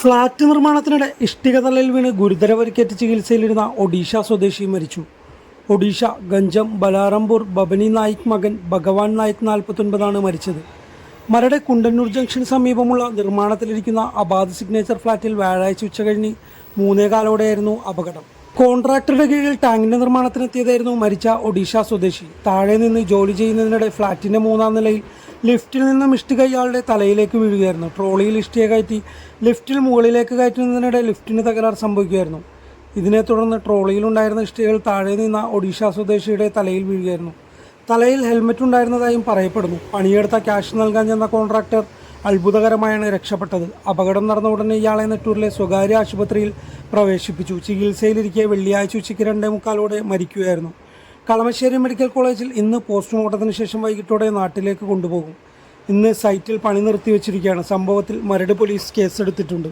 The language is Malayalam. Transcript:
ഫ്ളാറ്റ് നിർമ്മാണത്തിനിടെ ഇഷ്ടിക തലയിൽ വീണ് ഗുരുതര പരിക്കേറ്റ് ചികിത്സയിലിരുന്ന ഒഡീഷ സ്വദേശി മരിച്ചു. ഒഡീഷ ഗഞ്ചം ബലാറംപൂർ ബബനി നായിക് മകൻ ഭഗവാൻ നായിക് നാൽപ്പത്തൊൻപതാണ് മരിച്ചത്. മരട് കുണ്ടന്നൂർ ജംഗ്ഷന് സമീപമുള്ള നിർമ്മാണത്തിലിരിക്കുന്ന അബാദ് സിഗ്നേച്ചർ ഫ്ളാറ്റിൽ വ്യാഴാഴ്ച ഉച്ചകഴിഞ്ഞ് മൂന്നേകാലോടെയായിരുന്നു അപകടം. കോൺട്രാക്ടറുടെ കീഴിൽ ടാങ്കിന്റെ നിർമ്മാണത്തിനെത്തിയതായിരുന്നു മരിച്ച ഒഡീഷ സ്വദേശി. താഴെ നിന്ന് ജോലി ചെയ്യുന്നതിനിടെ ഫ്ളാറ്റിന്റെ മൂന്നാം നിലയിൽ ലിഫ്റ്റിൽ നിന്നും ഇഷ്ടിക ഇയാളുടെ തലയിലേക്ക് വീഴുകയായിരുന്നു. ട്രോളിയിൽ ഇഷ്ടിയെ കയറ്റി ലിഫ്റ്റിൽ മുകളിലേക്ക് കയറ്റുന്നതിനിടെ ലിഫ്റ്റിന് തകരാർ സംഭവിക്കുകയായിരുന്നു. ഇതിനെ തുടർന്ന് ട്രോളിയിലുണ്ടായിരുന്ന ഇഷ്ടികൾ താഴെ നിന്ന ഒഡീഷ സ്വദേശിയുടെ തലയിൽ വീഴുകയായിരുന്നു. തലയിൽ ഹെൽമറ്റ് ഉണ്ടായിരുന്നതായും പറയപ്പെടുന്നു. പണിയെടുത്ത ക്യാഷ് നൽകാൻ ചെന്ന കോൺട്രാക്ടർ അത്ഭുതകരമായാണ് രക്ഷപ്പെട്ടത്. അപകടം നടന്ന ഉടനെ ഇയാളെ നെട്ടൂരിലെ സ്വകാര്യ ആശുപത്രിയിൽ പ്രവേശിപ്പിച്ചു. ചികിത്സയിലിരിക്കെ വെള്ളിയാഴ്ച ഉച്ചയ്ക്ക് രണ്ടേ മുക്കാലോടെ മരിക്കുകയായിരുന്നു. കളമശ്ശേരി മെഡിക്കൽ കോളേജിൽ ഇന്ന് പോസ്റ്റ്മോർട്ടത്തിന് ശേഷം വൈകിട്ടോടെ നാട്ടിലേക്ക് കൊണ്ടുപോകും. ഇന്ന് സൈറ്റിൽ പണി നിർത്തിവെച്ചിരിക്കുകയാണ്. സംഭവത്തിൽ മരട് പോലീസ് കേസെടുത്തിട്ടുണ്ട്.